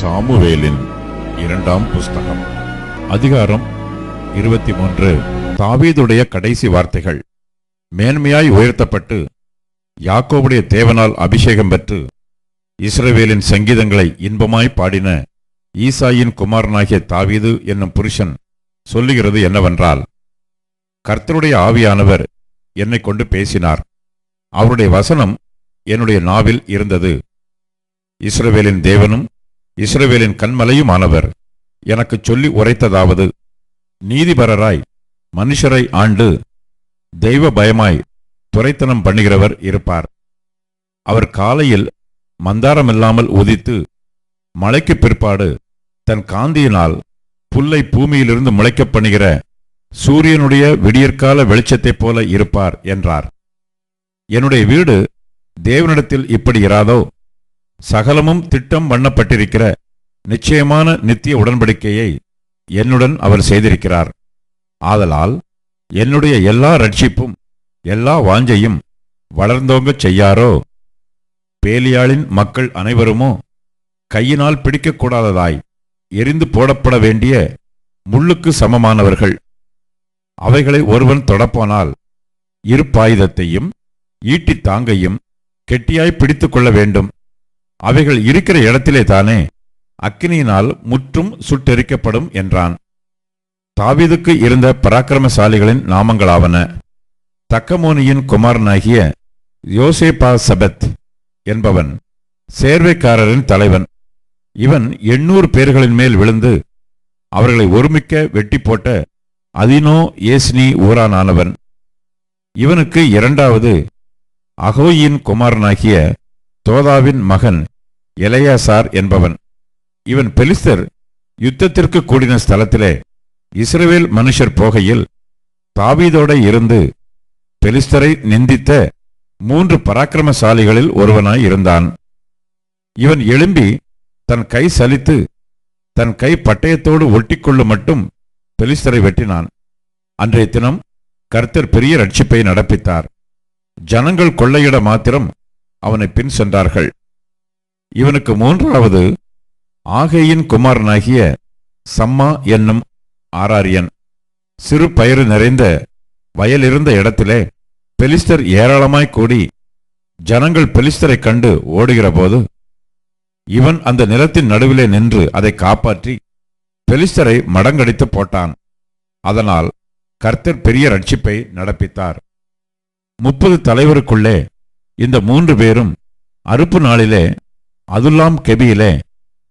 சாமுவேலின் இரண்டாம் புஸ்தகம் அதிகாரம் இருபத்தி மூன்று தாவீதுடைய கடைசி வார்த்தைகள். மேன்மையாய் உயர்த்தப்பட்டு யாக்கோவுடைய தேவனால் அபிஷேகம் பெற்று இஸ்ரவேலின் சங்கீதங்களை இன்பமாய் பாடின ஈசாயின் குமாரனாகிய தாவீது என்னும் புருஷன் சொல்லுகிறது என்னவென்றால் கர்த்தருடைய ஆவியானவர் என்னை கொண்டு பேசினார். அவருடைய வசனம் என்னுடைய நாவில் இருந்தது. இஸ்ரவேலின் தேவனும் இஸ்ரவேலின் கண்மலையுமானவர் எனக்குச் சொல்லி உரைத்ததாவது நீதிபரராய் மனுஷரை ஆண்டு தெய்வ பயமாய் துரைத்தனம் பண்ணுகிறவர் இருப்பார். அவர் காலையில் மந்தாரமில்லாமல் உதித்து மழைக்கு பிற்பாடு தன் காந்தியினால் புல்லை பூமியிலிருந்து முளைக்கப் பண்ணுகிற சூரியனுடைய விடியற்கால வெளிச்சத்தைப் போல இருப்பார் என்றார். என்னுடைய வீடு தேவனிடத்தில் இப்படி இராதோ? சகலமும் திட்டம் பண்ணப்பட்டிருக்கிற நிச்சயமான நித்திய உடன்படிக்கையை என்னுடன் அவர் செய்திருக்கிறார். ஆதலால் என்னுடைய எல்லா ரட்சிப்பும் எல்லா வாஞ்சையும் வளர்ந்தோங்கச் செய்யாரோ? பேலியாளின் மக்கள் அனைவருமோ கையினால் பிடிக்கக்கூடாததாய் எரிந்து போடப்பட வேண்டிய முள்ளுக்கு சமமானவர்கள். அவைகளை ஒருவன் தொடப்போனால் இருப்பாயுதத்தையும் ஈட்டித் தாங்கையும் கெட்டியாய் பிடித்து கொள்ள வேண்டும். அவைகள் இருக்கிற இடத்திலே தானே அக்னியினால் முற்றும் சுட்டெரிக்கப்படும் என்றான். தாவீதுக்கு இருந்த பராக்கிரமசாலிகளின் நாமங்களாவன. தக்கமோனியின் குமாரனாகிய யோசேபா சபத் என்பவன் சேர்வைக்காரரின் தலைவன். இவன் எண்ணூறு பேர்களின் மேல் விழுந்து அவர்களை ஒருமிக்க வெட்டி போட்ட அதினோ ஏஸ்னி ஊரானானவன். இவனுக்கு இரண்டாவது அகோயின் குமாரனாகிய தோதாவின் மகன் எலையாசார் என்பவன். இவன் பெலிஸ்தர் யுத்தத்திற்கு கூடின ஸ்தலத்திலே இஸ்ரேல் மனுஷர் போகையில் தாவீதோட இருந்து பெலிஸ்தரை நிந்தித்த மூன்று பராக்கிரமசாலிகளில் ஒருவனாய் இருந்தான். இவன் எழும்பி தன் கை சலித்து தன் கை பட்டயத்தோடு ஒட்டிக்கொள்ள மட்டும் பெலிஸ்தரை வெட்டினான். அன்றைய தினம் கர்த்தர் பெரிய ரட்சிப்பை நடப்பித்தார். ஜனங்கள் கொள்ளையிட மாத்திரம் அவனை பின் சென்றார்கள். இவனுக்கு மூன்றாவது ஆகையின் குமாரனாகிய சம்மா என்னும் ஆராரியன். சிறு பயிறு நிறைந்த வயலிருந்த இடத்திலே பெலிஸ்தர் ஏராளமாய் கூடி ஜனங்கள் பெலிஸ்தரைக் கண்டு ஓடுகிறபோது இவன் அந்த நிலத்தின் நடுவிலே நின்று அதை காப்பாற்றி பெலிஸ்தரை மடங்கடித்து போட்டான். அதனால் கர்த்தர் பெரிய ரட்சிப்பை நடப்பித்தார். முப்பது தலைவருக்குள்ளே இந்த மூன்று பேரும் அறுப்பு நாளிலே அதுல்லாம் கெபியிலே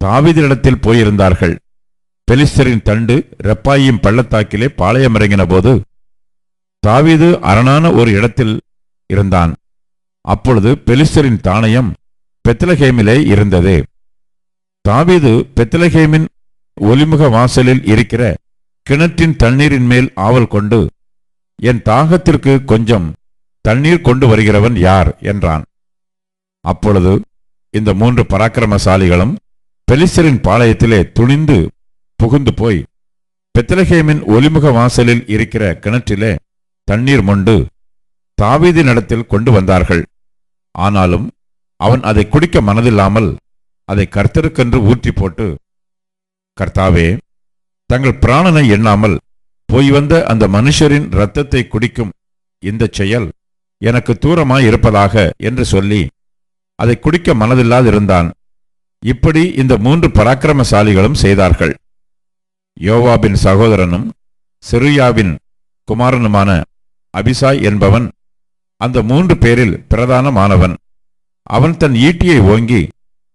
தாவிதிடத்தில் போயிருந்தார்கள். பெலிஸ்தரின் தண்டு ரெப்பாயும் பள்ளத்தாக்கிலே பாளையமிறங்கின போது தாவீது அரணான ஒரு இடத்தில் இருந்தான். அப்பொழுது பெலிஸ்தரின் தானயம் பெத்லஹேமிலே இருந்தது. தாவீது பெத்லஹேமின் ஒலிமுக வாசலில் இருக்கிற கிணற்றின் தண்ணீரின் மேல் ஆவல் கொண்டு என் தாகத்திற்கு கொஞ்சம் தண்ணீர் கொண்டு வருகிறவன் யார்? என்றான். அப்பொழுது இந்த மூன்று பராக்கிரமசாலிகளும் பெலிஸ்தரின் பாளையத்திலே துணிந்து புகுந்து போய் பெத்லஹேமின் ஒலிமுக வாசலில் இருக்கிற கிணற்றிலே தண்ணீர் மொண்டு தாவீதி நடத்தில் கொண்டு வந்தார்கள். ஆனாலும் அவன் அதை குடிக்க மனதில்லாமல் அதை கர்த்தருக்கென்று ஊற்றி போட்டு கர்த்தாவே தங்கள் பிராணனை எண்ணாமல் போய் வந்த அந்த மனுஷரின் இரத்தத்தை குடிக்கும் இந்தச் செயல் எனக்கு தூரமாய் இருப்பதாக என்று சொல்லி அதை குடிக்க மனதில்லாதிருந்தான். இப்படி இந்த மூன்று பராக்கிரமசாலிகளும் செய்தார்கள். யோவாபின் சகோதரனும் செருயாவின் குமாரனுமான அபிசாய் என்பவன் அந்த மூன்று பேரில் பிரதானமானவன். அவன் தன் ஈட்டியை ஓங்கி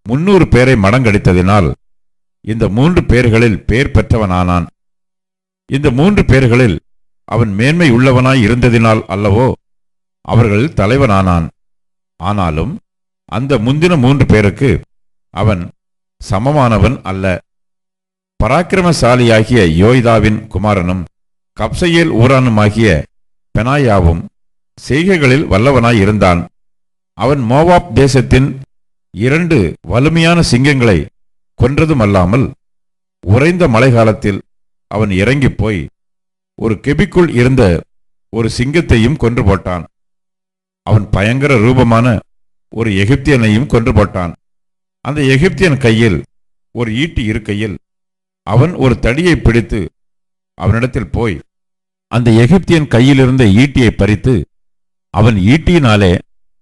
முன்னூறு பேரை மடங்கடித்ததினால் இந்த மூன்று பேர்களில் பேர் பெற்றவனானான். இந்த மூன்று பேர்களில் அவன் மேன்மை உள்ளவனாய் இருந்ததினால் அல்லவோ அவர்களில் தலைவனானான். ஆனாலும் அந்த முந்தின மூன்று பேருக்கு அவன் சமமானவன் அல்ல. பராக்கிரமசாலியாகிய யோய்தாவின் குமாரனும் கப்சையேல் ஊரானுமாகிய பெனாயாவும் செய்கைகளில் வல்லவனாய் இருந்தான். அவன் மோவாப் தேசத்தின் இரண்டு வலிமையான சிங்கங்களை கொன்றதுமல்லாமல் உறைந்த மழை காலத்தில் அவன் இறங்கிப் போய் ஒரு கெபிக்குள் இருந்த ஒரு சிங்கத்தையும் கொன்று போட்டான். அவன் பயங்கர ரூபமான ஒரு எகிப்தியனையும் கொன்று போட்டான். அந்த எகிப்தியன் கையில் ஒரு ஈட்டி இருக்கையில் அவன் ஒரு தடியை பிடித்து அவனிடத்தில் போய் அந்த எகிப்தியன் கையில் இருந்த ஈட்டியை பறித்து அவன் ஈட்டியினாலே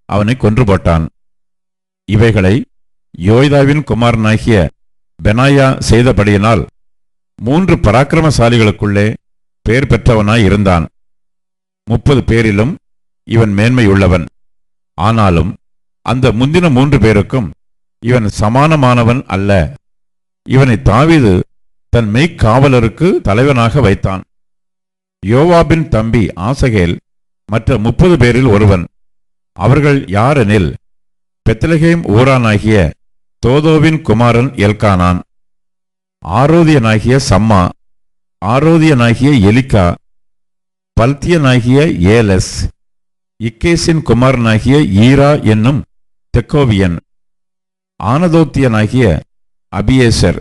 அவனை கொன்று போட்டான். இவைகளை யோய்தாவின் குமாரனாகிய பெனாயா செய்தபடியினால் மூன்று பராக்கிரமசாலிகளுக்குள்ளே பெயர் பெற்றவனாய் இருந்தான். முப்பது பேரிலும் இவன் மேன்மையுள்ளவன் ஆனாலும் அந்த முந்தின மூன்று பேருக்கும் இவன் சமானமானவன் அல்ல. இவனை தாவிது தன் மெய்க்காவலருக்கு தலைவனாக வைத்தான். யோவாபின் தம்பி ஆசகேல் மற்ற முப்பது பேரில் ஒருவன். அவர்கள் யாரெனில் பெத்தலகேம் ஊரானாகிய தோதோவின் குமாரன் எல்கானான் ஆரோதியனாகிய சம்மா ஆரோதியனாகிய எலிக்கா பல்தியனாகிய ஏலஸ் இக்கேசின் குமாரனாகிய ஈரா என்னும் தெக்கோவியன் ஆனதோத்தியனாகிய அபியேசர்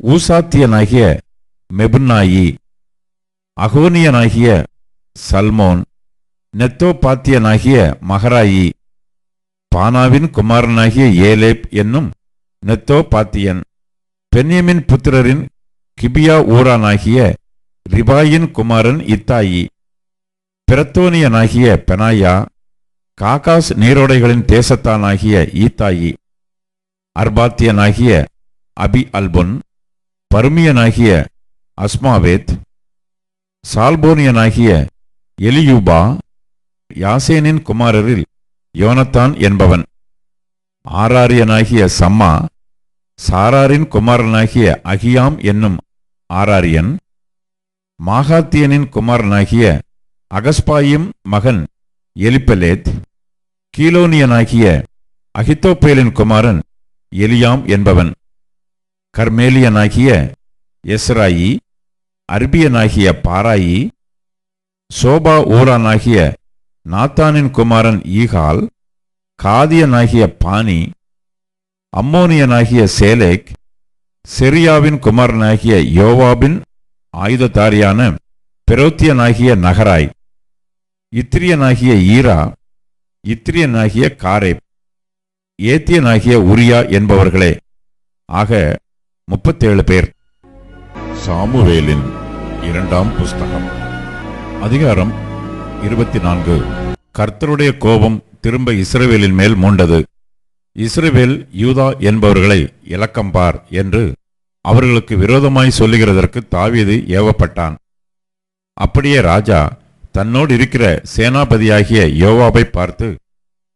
ஊசாத்தியனாகிய மெபுன்னாயி அகோனியனாகிய சல்மோன் நெத்தோபாத்தியனாகிய மகராயி பானாவின் குமாரனாகிய ஏலேப் என்னும் நெத்தோபாத்தியன் பென்யமின் புத்திரரின் கிபியா ஊரானாகிய ரிபாயின் குமாரன் இத்தாயி பிரத்தோனியனாகிய பெனாயா காகாஸ் நீரோடைகளின் தேசத்தானாகிய ஈத்தாயி அர்பாத்தியனாகிய அபி அல்பொன் பருமியனாகிய அஸ்மாவேத் சால்போனியனாகிய எலியூபா யாசேனின் குமாரரில் யோனத்தான் என்பவன். ஆராரியனாகிய சம்மா சாராரின் குமாரனாகிய அகியாம் என்னும் ஆராரியன். மாகாத்தியனின் குமாரனாகிய அகஸ்பாயும் மகன் எலிப்பலேத். கீலோனியனாகிய அகித்தோப்பேலின் குமாரன் எலியாம் என்பவன். கர்மேலியனாகிய எஸ்ராயி அர்பியனாகிய பாராயி சோபா ஊரானாகிய நாத்தானின் குமாரன் ஈகால் காதியனாகிய பானி அம்மோனியனாகிய சேலேக் செரியாவின் குமாரனாகிய யோவாபின் ஆயுததாரியான பெரோத்தியனாகிய நகராய் இத்திரியனாகிய ஈரா இத்திரியனாகிய காரேப் ஏத்தியனாகிய உரியா என்பவர்களே. ஆக முப்பத்தேழு பேர். சாமுவேலின் இரண்டாம் புஸ்தகம். அதிகாரம் இருபத்தி நான்கு. கர்த்தருடைய கோபம் திரும்ப இஸ்ரேவேலின் மேல் மூண்டது. இஸ்ரேவேல் யூதா என்பவர்களை இலக்கம்பார் என்று அவர்களுக்கு விரோதமாய் சொல்லுகிறதற்கு தாவீது ஏவப்பட்டான். அப்படியே ராஜா தன்னோடு இருக்கிற சேனாபதியாகிய யோவாவை பார்த்து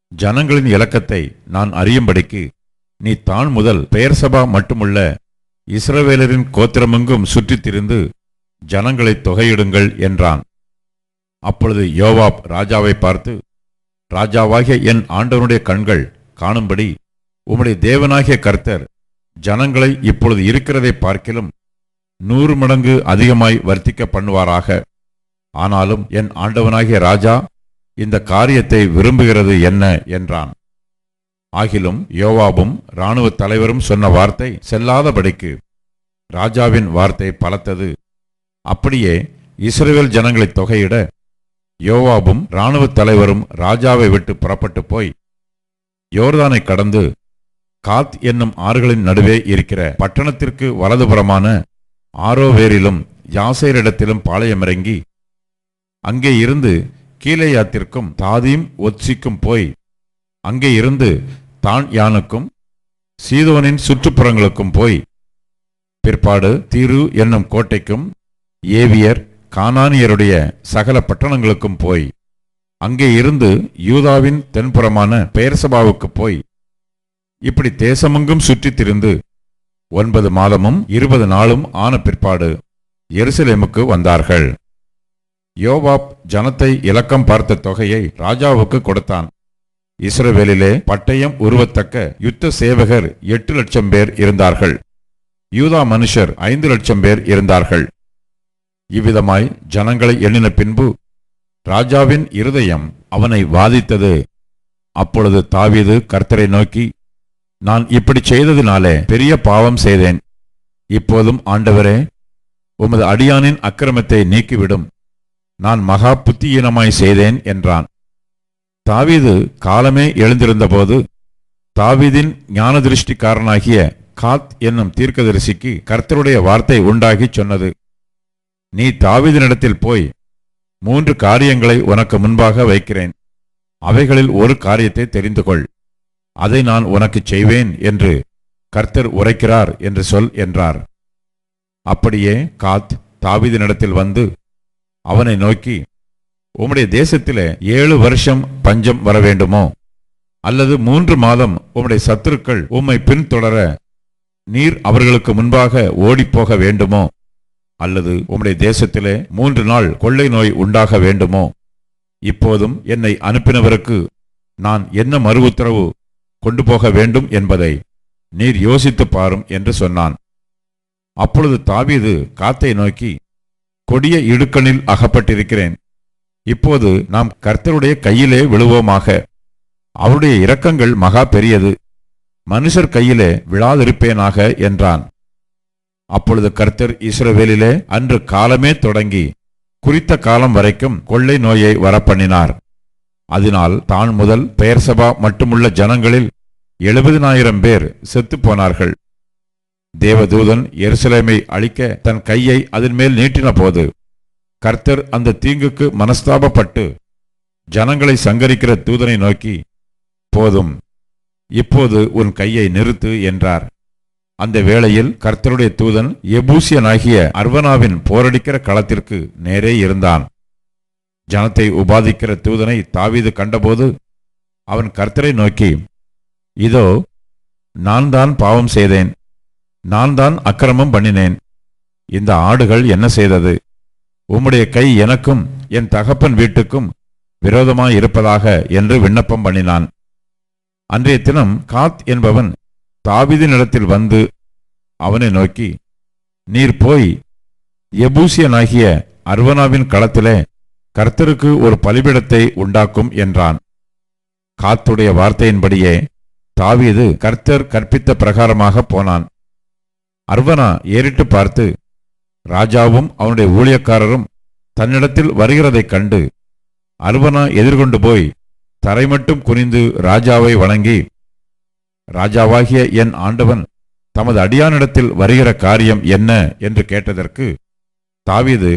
ஜனங்களின் இலக்கத்தை நான் அறியும்படிக்கு நீ தான் முதல் பெயர்சபா மட்டுமுள்ள இஸ்ரவேலரின் கோத்திரமெங்கும் சுற்றித் திரிந்து ஜனங்களை தொகையிடுங்கள் என்றான். அப்பொழுது யோவாப் ராஜாவை பார்த்து ராஜாவாகிய என் ஆண்டவனுடைய கண்கள் காணும்படி உம்முடைய தேவனாகிய கர்த்தர் ஜனங்களை இப்பொழுது இருக்கிறதை பார்க்கிலும் நூறு மடங்கு அதிகமாய் வர்த்திக்க பண்ணுவாராக. ஆனாலும் என் ஆண்டவனாகிய ராஜா இந்த காரியத்தை விரும்புகிறது என்ன? என்றான். ஆகிலும் யோவாபும் இராணுவ தலைவரும் சொன்ன வார்த்தை செல்லாதபடிக்கு ராஜாவின் வார்த்தை பலத்தது. அப்படியே இஸ்ரேல் ஜனங்களை தொகையிட யோவாபும் இராணுவ தலைவரும் ராஜாவை விட்டு புறப்பட்டு போய் யோர்தானை கடந்து காத் என்னும் ஆறுகளின் நடுவே இருக்கிற பட்டணத்திற்கு வலதுபுறமான ஆரோவேரிலும் யாசேரிடத்திலும் பாளையமிறங்கி அங்கே இருந்து கீழேயாத்திற்கும் தாதீம் ஒத்சிக்கும் போய் அங்கே இருந்து தான் யானுக்கும் சீதோனின் சுற்றுப்புறங்களுக்கும் போய் பிற்பாடு தீரு என்னும் கோட்டைக்கும் ஏவியர் கானானியருடைய சகல பட்டணங்களுக்கும் போய் அங்கே இருந்து யூதாவின் தென்புறமான பெயர்சபாவுக்கு போய் இப்படி தேசமெங்கும் சுற்றித் திரிந்து ஒன்பது மாதமும் இருபது நாளும் ஆன பிற்பாடு எருசலேமுக்கு வந்தார்கள். யோவாப் ஜனத்தை இலக்கம் பார்த்த தொகையை ராஜாவுக்கு கொடுத்தான். இஸ்ரவேலிலே பட்டயம் உருவத்தக்க யுத்த சேவகர் எட்டு லட்சம் பேர் இருந்தார்கள். யூதா மனுஷர் ஐந்து லட்சம் பேர் இருந்தார்கள். இவ்விதமாய் ஜனங்களை எண்ணின பின்பு ராஜாவின் இருதயம் அவனை வாதித்தது. அப்பொழுது தாவீது கர்த்தரை நோக்கி நான் இப்படி செய்ததினாலே பெரிய பாவம் செய்தேன். இப்போதும் ஆண்டவரே உமது அடியானின் அக்கிரமத்தை நீக்கிவிடும். நான் மகா புத்தியீனமாய் செய்தேன் என்றான். தாவீது காலமே எழுந்திருந்தபோது தாவீதின் ஞானதிருஷ்டிக்காரனாகிய காத் என்னும் தீர்க்கதரிசிக்கு கர்த்தருடைய வார்த்தை உண்டாகி சொன்னது. நீ தாவிதனிடத்தில் போய் மூன்று காரியங்களை உனக்கு முன்பாக வைக்கிறேன். அவைகளில் ஒரு காரியத்தை தெரிந்து கொள். அதை நான் உனக்குச் செய்வேன் என்று கர்த்தர் உரைக்கிறார் என்று சொல் என்றார். அப்படியே காத் தாவிதனிடத்தில் வந்து அவனை நோக்கி உம்முடைய தேசத்திலே ஏழு வருஷம் பஞ்சம் வர வேண்டுமோ அல்லது மூன்று மாதம் உம்முடைய சத்துருக்கள் உம்மை பின்தொடர நீர் அவர்களுக்கு முன்பாக ஓடிப்போக வேண்டுமோ? அல்லது உம்முடைய தேசத்திலே மூன்று நாள் கொள்ளை நோய் உண்டாக வேண்டுமோ? இப்போதும் என்னை அனுப்பினவருக்கு நான் என்ன மறு உத்தரவு கொண்டு போக வேண்டும் என்பதை நீர் யோசித்துப் பாரும் என்று சொன்னான். அப்பொழுது தாவீது காத்தை நோக்கி கொடிய இடுக்கணில் அகப்பட்டிருக்கிறேன். இப்போது நாம் கர்த்தருடைய கையிலே விழுவோமாக. அவருடைய இரக்கங்கள் மகா பெரியது. மனுஷர் கையிலே விழாதிருப்பேனாக என்றான். அப்பொழுது கர்த்தர் இஸ்ரவேலிலே அன்று காலமே தொடங்கி குறித்த காலம் வரைக்கும் கொள்ளை நோயை வரப்பண்ணினார். அதனால் தான் முதல் பெயர் சபா மட்டுமுள்ள ஜனங்களில் எழுபதினாயிரம் பேர் செத்துப் போனார்கள். தேவதூதன் எருசலேமை அழிக்க தன் கையை அதன் மேல் நீட்டின போது கர்த்தர் அந்த தீங்குக்கு மனஸ்தாபப்பட்டு ஜனங்களை சங்கரிக்கிற தூதனை நோக்கி போதும் இப்போது உன் கையை நிறுத்து என்றார். அந்த வேளையில் கர்த்தருடைய தூதன் எபூசியனாகிய அர்வனாவின் போரடிக்கிற களத்திற்கு நேரே இருந்தான். ஜனத்தை உபாதிக்கிற தூதனை தாவீது கண்டபோது அவன் கர்த்தரை நோக்கி இதோ நான் தான் பாவம் செய்தேன். நான் தான் அக்கிரமம் பண்ணினேன். இந்த ஆடுகள் என்ன செய்தது? உம்முடைய கை எனக்கும் என் தகப்பன் வீட்டுக்கும் விரோதமாய் இருப்பதாக என்று விண்ணப்பம் பண்ணினான். அன்றைய தினம் காத் என்பவன் தாவீதினிடத்தில் வந்து அவனை நோக்கி நீர் போய் எபூசியனாகிய அர்வனாவின் களத்திலே கர்த்தருக்கு ஒரு பலிபிடத்தை உண்டாக்கும் என்றான். காத்துடைய வார்த்தையின்படியே தாவீது கர்த்தர் கற்பித்த பிரகாரமாக போனான். அர்வனா ஏறிட்டு பார்த்து ராஜாவும் அவனுடைய ஊழியக்காரரும் தன்னிடத்தில் வருகிறதைக் கண்டு அர்வனா எதிர்கொண்டு போய் தரை மட்டும் குனிந்து ராஜாவை வணங்கி ராஜாவாகிய என் ஆண்டவன் தமது அடியானிடத்தில் வருகிற காரியம் என்ன என்று கேட்டதற்கு தாவீது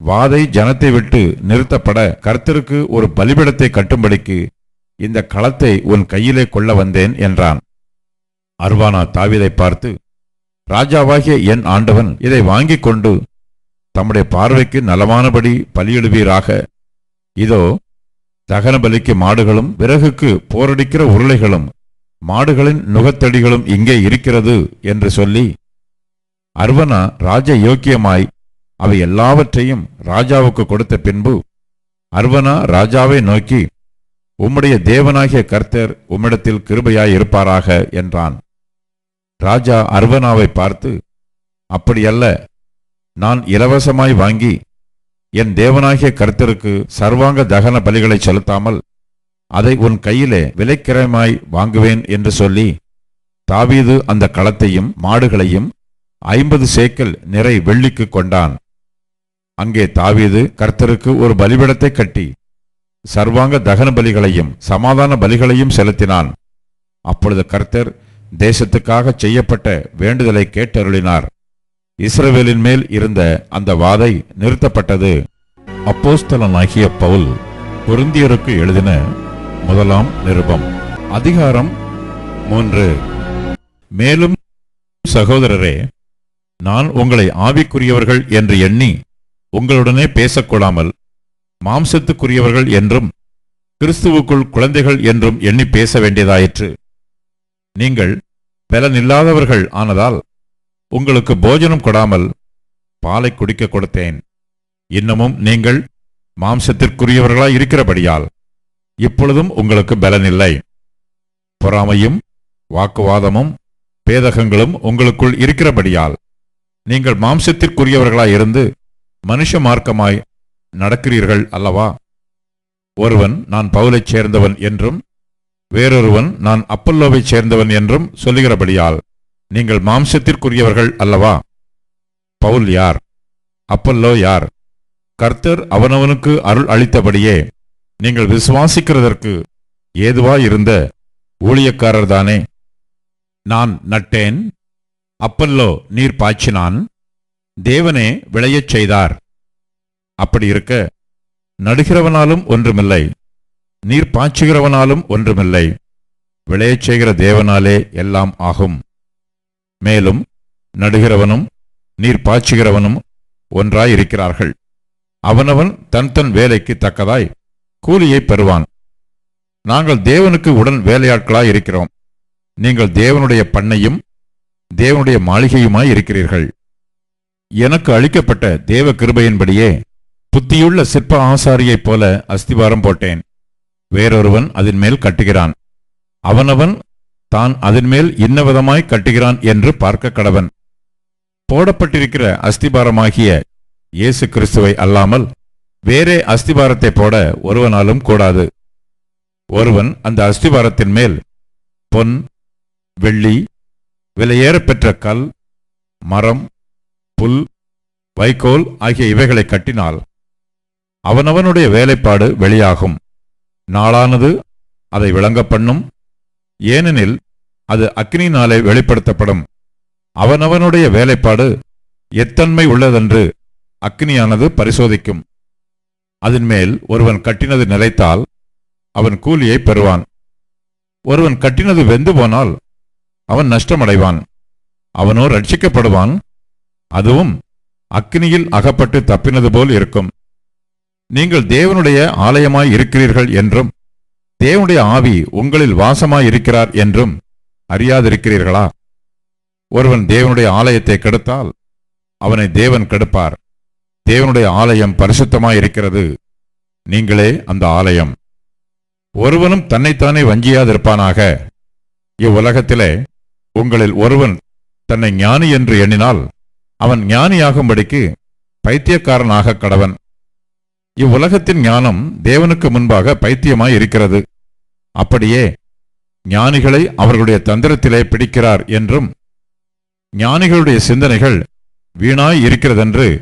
வாதை ஜனத்தை விட்டு நிறுத்தப்பட கர்த்தருக்கு ஒரு பலிபிடத்தை கட்டும்படிக்கு இந்த களத்தை உன் கையிலே கொள்ள வந்தேன் என்றான். அர்வானா தாவீதை பார்த்து ராஜாவாகிய என் ஆண்டவன் இதை வாங்கிக் கொண்டு தம்முடைய பார்வைக்கு நலமானபடி பலியிடுவீராக. இதோ தகன பலிக்கு மாடுகளும் விறகுக்கு போரடிக்கிற உருளைகளும் மாடுகளின் நுகத்தடிகளும் இங்கே இருக்கிறது என்று சொல்லி அர்வனா ராஜ யோக்கியமாய் அவை எல்லாவற்றையும் ராஜாவுக்கு கொடுத்த பின்பு அர்வனா ராஜாவை நோக்கி உம்முடைய தேவனாகிய கர்த்தர் உம்மிடத்தில் கிருபையாய் இருப்பாராக என்றான். ராஜா அர்வனாவை பார்த்து அப்படியல்ல நான் இலவசமாய் வாங்கி என் தேவனாகிய கர்த்தருக்கு சர்வாங்க தகன பலிகளை செலுத்தாமல் அதை உன் கையிலே விலைக்கிரமாய் வாங்குவேன் என்று சொல்லி தாவீது அந்த களத்தையும் மாடுகளையும் ஐம்பது சேக்கல் நிறை வெள்ளிக்கு கொண்டான். அங்கே தாவீது கர்த்தருக்கு ஒரு பலிபிடத்தை கட்டி சர்வாங்க தகன பலிகளையும் சமாதான பலிகளையும் செலுத்தினான். அப்பொழுது கர்த்தர் தேசத்துக்காக செய்யப்பட்ட வேண்டுதலை கேட்டருளினார். இஸ்ரவேலின் மேல் இருந்த அந்த வாதை நிறுத்தப்பட்டது. அப்போஸ்தலனாகிய பவுல் பொருந்தியருக்கு எழுதின முதலாம் நிருபம். அதிகாரம் மூன்று. மேலும் சகோதரரே நான் உங்களை ஆவிக்குரியவர்கள் என்று எண்ணி உங்களுடனே பேசக்கூடாமல் மாம்சத்துக்குரியவர்கள் என்றும் கிறிஸ்துவுக்குள் குழந்தைகள் என்றும் எண்ணி பேச வேண்டியதாயிற்று. நீங்கள் பலனில்லாதவர்கள் ஆனதால் உங்களுக்கு போஜனம் கொடாமல் பாலை குடிக்க கொடுத்தேன். இன்னமும் நீங்கள் மாம்சத்திற்குரியவர்களாய் இருக்கிறபடியால் இப்பொழுதும் உங்களுக்கு பலனில்லை. பொறாமையும் வாக்குவாதமும் பேதகங்களும் உங்களுக்குள் இருக்கிறபடியால் நீங்கள் மாம்சத்திற்குரியவர்களாயிருந்து மனுஷ மார்க்கமாய் நடக்கிறீர்கள் அல்லவா? ஒருவன் நான் பவுலைச் சேர்ந்தவன் என்றும் வேறொருவன் நான் அப்பல்லோவைச் சேர்ந்தவன் என்றும் சொல்லுகிறபடியால் நீங்கள் மாம்சத்திற்குரியவர்கள் அல்லவா? பவுல் யார்? அப்பல்லோ யார்? கர்த்தர் அவனவனுக்கு அருள் அளித்தபடியே நீங்கள் விசுவாசிக்கிறதற்கு ஏதுவாயிருந்த ஊழியக்காரர்தானே? நான் நட்டேன் அப்பல்லோ நீர் பாய்ச்சினான் தேவனே விளையச் செய்தார். அப்படி இருக்க நடுகிறவனாலும் ஒன்றுமில்லை நீர் பாய்ச்சுகிறவனாலும் ஒன்றுமில்லை விளையச் செய்கிற தேவனாலே எல்லாம் ஆகும். மேலும் நடுகிறவனும் நீர் பாய்ச்சுகிறவனும் ஒன்றாயிருக்கிறார்கள். அவனவன் தன் தன் வேலைக்கு தக்கதாய் கூலியை பெறுவான். நாங்கள் தேவனுக்கு உடன் வேலையாட்களாய் இருக்கிறோம். நீங்கள் தேவனுடைய பண்ணையும் தேவனுடைய மாளிகையுமாய் இருக்கிறீர்கள். எனக்கு அளிக்கப்பட்ட தேவ கிருபையின்படியே புத்தியுள்ள சிற்ப ஆசாரியைப் போல அஸ்திவாரம் போட்டேன். வேறொருவன் அதன் மேல் கட்டுகிறான். அவனவன் தான் அதன் மேல் இன்னவிதமாய் கட்டுகிறான் என்று பார்க்க கடவன். போடப்பட்டிருக்கிற அஸ்திபாரமாகிய இயேசு கிறிஸ்துவை அல்லாமல் வேறே அஸ்திபாரத்தை போட ஒருவனாலும் கூடாது. ஒருவன் அந்த அஸ்திபாரத்தின் மேல் பொன் வெள்ளி விலையேறப்பெற்ற கல் மரம் புல் வைக்கோல் ஆகிய இவைகளை கட்டினால் அவனவனுடைய வேலைப்பாடு வெளியாகும். நாளானது அதை விளங்க பண்ணும். ஏனெனில் அது அக்னினாலே வெளிப்படுத்தப்படும். அவனவனுடைய வேலைப்பாடு எத்தன்மை உள்ளதென்று அக்னியானது பரிசோதிக்கும். அதன் மேல் ஒருவன் கட்டினது நிலைத்தால் அவன் கூலியை பெறுவான். ஒருவன் கட்டினது வெந்து போனால் அவன் நஷ்டமடைவான். அவனோ ரட்சிக்கப்படுவான். அதுவும் அக்னியில் அகப்பட்டு தப்பினது போல் இருக்கும். நீங்கள் தேவனுடைய ஆலயமாய் இருக்கிறீர்கள் என்றும் தேவனுடைய ஆவி உங்களில் வாசமாய் இருக்கிறார் என்றும் அறியாதிருக்கிறீர்களா? ஒருவன் தேவனுடைய ஆலயத்தை கெடுத்தால் அவனை தேவன் கெடுப்பார். தேவனுடைய ஆலயம் பரிசுத்தமாய் இருக்கிறது. நீங்களே அந்த ஆலயம். ஒருவனும் தன்னைத்தானே வஞ்சியாதிருப்பானாக. இவ்வுலகத்திலே உங்களில் ஒருவன் தன்னை ஞானி என்று எண்ணினால் அவன் ஞானியாகும்படிக்கு பைத்தியக்காரனாக கடவன். இவ்வுலகத்தின் ஞானம் தேவனுக்கு முன்பாக பைத்தியமாய் இருக்கிறது. அப்படியே ஞானிகளை அவர்களுடைய தந்திரத்திலே பிடிக்கிறார் என்றும் ஞானிகளுடைய சிந்தனைகள் வீணாய் இருக்கிறதென்று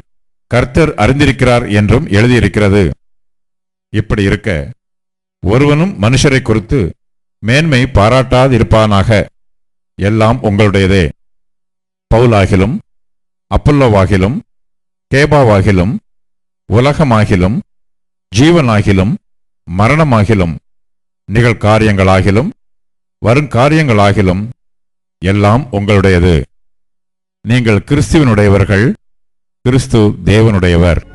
கர்த்தர் அறிந்திருக்கிறார் என்றும் எழுதியிருக்கிறது. இப்படி இருக்க ஒருவனும் மனுஷரை குறித்து மேன்மை பாராட்டாதிருப்பானாக. எல்லாம் உங்களுடையதே. பவுலாகிலும் அப்பல்லோவாகிலும் கேபாவாகிலும் உலகமாகிலும் ஜீவனாகிலும் மரணமாகிலும் நிகழ்காரியங்களாகிலும் வருங்காரியங்களாகிலும் எல்லாம் உங்களுடையது. நீங்கள் கிறிஸ்துவனுடையவர்கள் கிறிஸ்து தேவனுடையவர்.